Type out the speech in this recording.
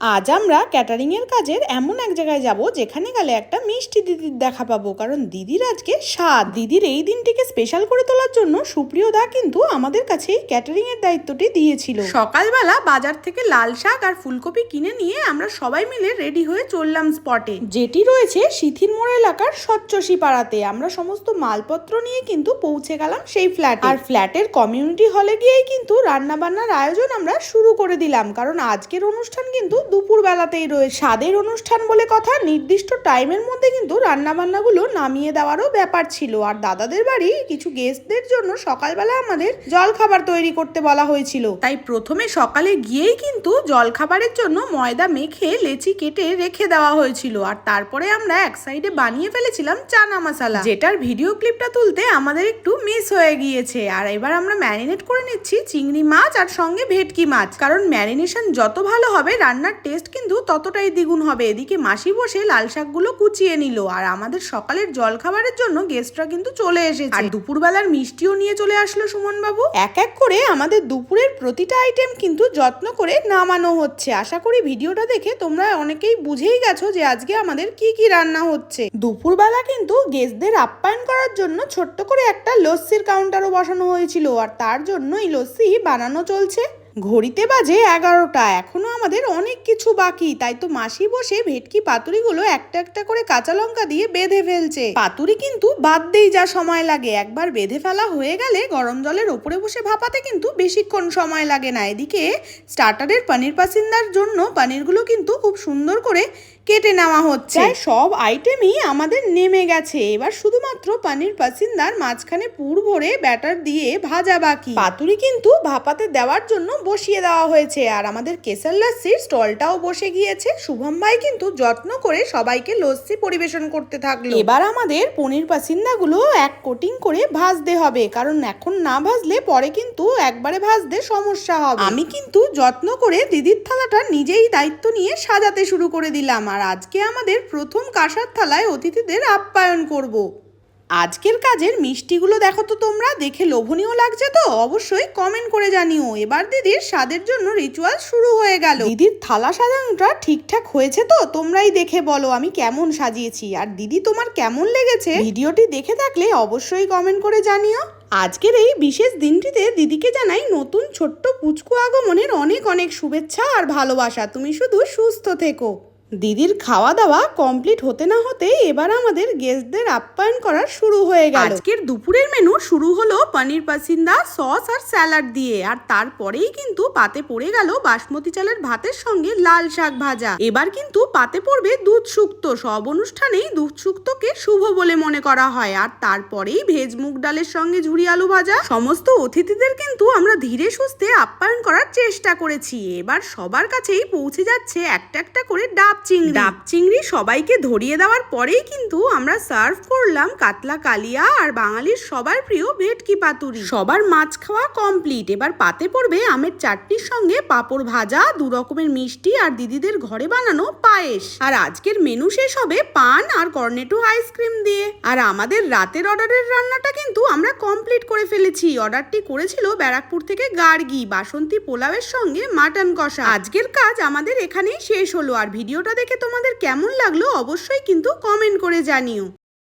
আজ আমরা ক্যাটারিংয়ের কাজের এমন এক জায়গায় যাব যেখানে গেলে একটা মিষ্টি দিদির দেখা পাবো। কারণ দিদির আজকে স্বাদ দিদির এই দিনটিকে স্পেশাল করে তোলার জন্য সুপ্রিয় দা কিন্তু আমাদের কাছে এই ক্যাটারিং এর দায়িত্বটি দিয়েছিল। সকালবেলা বাজার থেকে লাল শাক আর ফুলকপি কিনে নিয়ে আমরা সবাই মিলে রেডি হয়ে চললাম স্পটে যেটি রয়েছে সিথির মোড় এলাকার স্বচ্ছসী পাড়াতে আমরা সমস্ত মালপত্র নিয়ে কিন্তু পৌঁছে গেলাম সেই ফ্ল্যাট আর ফ্ল্যাটের কমিউনিটি হলে গিয়েই কিন্তু রান্নাবান্নার আয়োজন আমরা শুরু করে দিলাম। কারণ আজকের অনুষ্ঠান কিন্তু দুপুর বেলাতেই রয়েছে স্বাদের অনুষ্ঠান বলে কথা, নির্দিষ্ট টাইমের মধ্যে কিন্তু রান্নাবান্নাগুলো নামিয়ে দেওয়ারও ব্যাপার ছিল। আর দাদাদের বাড়ি কিছু গেস্টদের জন্য সকালবেলা আমাদের জল খাবার তৈরি করতে বলা হয়েছিল। তাই প্রথমে সকালে গিয়েই কিন্তু জল খাবারের জন্য ময়দা মেখে লেচি কেটে রেখে দেওয়া হয়েছিল। আর তারপরে আমরা এক সাইডে বানিয়ে ফেলেছিলাম চানা মশালা। যেটার ভিডিও ক্লিপটা তুলতে আমাদের একটু মিস হয়ে গিয়েছে। আর এবার আমরা ম্যারিনেট করে নিচ্ছি চিংড়ি মাছ আর সঙ্গে ভেটকি মাছ। কারণ ম্যারিনেশন যত ভালো হবে, রান্নার টেস্ট কিন্তু ততটাই দ্বিগুণ হবে। এদিকে মাসি বসে লাল শাকগুলো কুচিয়ে নিল আর আমাদের সকালের জল খাবারের জন্য গেস্টরা কিন্তু চলে এসেছে। আর দুপুরবেলার মিষ্টিও নিয়ে চলে আসলো সুমন বাবু এক এক করে আমাদের দুপুরের প্রতিটা আইটেম কিন্তু যত্ন করে নামানো হচ্ছে। আশা করি ভিডিওটা দেখে তোমরা অনেকেই বুঝেই গেছো যে আজকে আমাদের কি কি রান্না হচ্ছে। দুপুরবেলা কিন্তু গেস্টদের আপ্যায়ন করার জন্য ছোট্ট করে একটা লস্যির কাউন্টারও বসানো হয়েছিল আর তার জন্য এই লস্যি বানানো চলছে। ঘড়িতে বাজে এগারোটা। এখনও আমাদের অনেক কিছু বাকি। তাই তো মাসি বসে ভেটকি পাতুরিগুলো একটা একটা করে কাঁচা লঙ্কা দিয়ে বেঁধে ফেলছে। পাতুরি কিন্তু বাদ দিয়েই যা সময় লাগে। একবার বেঁধে ফেলা হয়ে গেলে গরম জলের ওপরে বসে ভাপাতে কিন্তু বেশিক্ষণ সময় লাগে না। এদিকে স্টার্টারের পানির পাসিন্দার জন্য পনিরগুলো কিন্তু খুব সুন্দর করে কেটে নেওয়া হচ্ছে। সব আইটেমই আমাদের নেমে গেছে। এবার শুধুমাত্র পনির পাসিন্দার মাঝখানে পুর ভরে ব্যাটার দিয়ে ভাজা বাকি। পাতুরি কিন্তু ভাপাতে দেওয়ার জন্য বসিয়ে দেওয়া হয়েছে। আর আমাদের কেসার লস্যির স্টলটাও বসে গিয়েছে। শুভম ভাই কিন্তু যত্ন করে সবাইকে লস্যি পরিবেশন করতে থাকল। এবার আমাদের পনির পাসিন্দাগুলো এক কোটিং করে ভাজতে হবে। কারণ এখন না ভাজলে পরে কিন্তু একবারে ভাজতে সমস্যা হবে। আমি কিন্তু যত্ন করে দিদির থালাটা নিজেই দায়িত্ব নিয়ে সাজাতে শুরু করে দিলাম। আর আজকে আমাদের প্রথম কাঁসার থালায় অতিথিদের আপ্যায়ন করব। আজকের কাজের মিষ্টিগুলো দেখো তো তোমরা, দেখে লোভনীয় লাগছে তো? অবশ্যই কমেন্ট করে জানিও। এবার দিদির স্বাদের জন্য রিচুয়াল শুরু হয়ে গেল। দিদির থালা সাজানোটা ঠিকঠাক হয়েছে তো? তোমরাই দেখে বলো, আমি কেমন সাজিয়েছি? আর দিদি, তোমার কেমন লেগেছে? ভিডিওটি দেখে থাকলে অবশ্যই কমেন্ট করে জানিও। আজকের এই বিশেষ দিনটিতে দিদিকে জানাই নতুন ছোট্ট পুচকু আগমনের অনেক অনেক শুভেচ্ছা আর ভালোবাসা। তুমি শুধু সুস্থ থেকো। দিদির খাওয়া দাওয়া কমপ্লিট হতে না হতে এবার আমাদের গেস্টদের আপ্যায়ন করা শুরু হয়ে গেল। আজকের দুপুরের মেনু শুরু হলো পনির পাসিন্দা সস আর স্যালাড দিয়ে। আর তারপরেই কিন্তু পাতে পড়ে গেল বাসমতি চালের ভাতের সঙ্গে লাল শাক ভাজা। এবার কিন্তু পাতে পড়বে দুধ শুক্ত। সব অনুষ্ঠানেই দুধ শুক্তকে শুভ বলে মনে করা হয়। আর তারপরেই ভেজ মুগ ডালের সঙ্গে ঝুরি আলু ভাজা। সমস্ত অতিথিদের কিন্তু আমরা ধীরে সুস্থে আপ্যায়ন করার চেষ্টা করেছি। এবার সবার কাছেই পৌঁছে যাচ্ছে একটা একটা করে ডাব চিংড়ি। ডাব চিংড়ি সবাইকে ধরিয়ে দেওয়ার পরেই কিন্তু আমরা সার্ভ করলাম কাতলা কালিয়া আর বাঙালির সবার প্রিয় ভেটকি পাতুরি। সবার মাছ খাওয়া কমপ্লিট। এবার পাতে পড়বে আমের চাটনির সঙ্গে পাঁপড় ভাজা দু রকমের মিষ্টি আর দিদিদের ঘরে বানানো পায়েস। আর আজকের মেনু শেষ হবে পান আর কর্নেটো আইসক্রিম দিয়ে। আর আমাদের রাতের অর্ডারের রান্নাটা কিন্তু আমরা কমপ্লিট করে ফেলেছি। অর্ডারটি করেছিল ব্যারাকপুর থেকে গার্গি বাসন্তী পোলাওয়ের সঙ্গে মাটন কষা। আজকের কাজ আমাদের এখানেই শেষ হলো। আর ভিডিওটা দেখে তোমাদের কেমন লাগল অবশ্যই কিন্তু কমেন্ট করে জানিও।